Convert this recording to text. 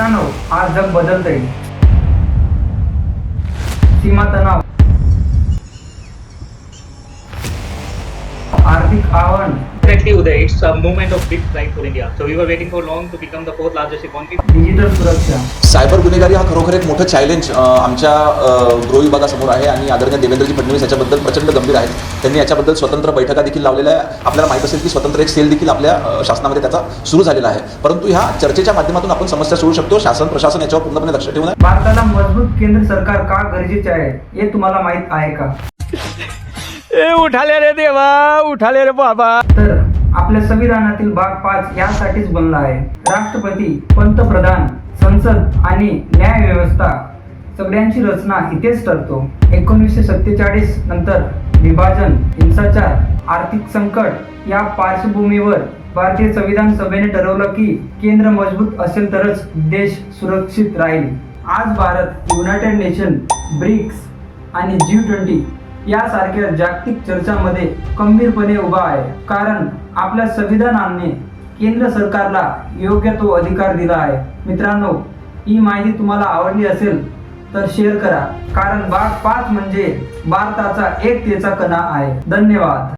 मित्रांनो आज जग बदलतंय. सीमा तणाव. आर्थिक आव्हान Definitely, Uday, it's a movement of big pride for India. So we were waiting for long to become the fourth largest economy. Digital सुरक्षा सायबर गुन्हेगारी हा खरोखर एक मोठं चॅलेंज आमच्या अ, गृह विभागासमोर आहे आणि आदरणीय देवेंद्रजी फडणवीस याच्याबद्दल प्रचंड गंभीर आहेत त्यांनी याच्याबद्दल स्वतंत्र बैठका देखील लावलेल्या आहे आपल्याला माहीत असेल की स्वतंत्र एक सेल देखील आपल्या अ, शासनामध्ये त्याचा सुरू झालेला आहे परंतु ह्या चर्चेच्या माध्यमातून आपण समस्या सोडू शकतो शासन प्रशासन याच्यावर पूर्णपणे लक्ष ठेवून आहे. भारताला मजबूत केंद्र सरकार का गरजेचे आहे हे तुम्हाला माहीत आहे का ए उठाले रे देवा उठाले रे बाबा. तर आपल्या संविधानातील भाग पाच यासाठीच बनला आहे. राष्ट्रपती पंतप्रधान संसद आणि न्याय व्यवस्था सगळ्यांची रचना इथेच ठरतो. एकोणीसशे सत्तेचाळीस नंतर विभाजन हिंसाचार आर्थिक संकट या पार्श्वभूमीवर भारतीय संविधान सभेने ठरवलं की केंद्र मजबूत असेल तरच देश सुरक्षित राहील. आज भारत युनायटेड नेशन ब्रिक्स आणि जी ट्वेंटी यासारख्या जागतिक चर्चामध्ये खंबीरपणे उभा आहे. कारण आपल्या संविधानाने केंद्र सरकारला योग्य तो अधिकार दिला आहे. मित्रांनो ही माहिती तुम्हाला आवडली असेल तर शेअर करा. कारण भाग पाच म्हणजे भारताचा एकतेचा कणा आहे. धन्यवाद.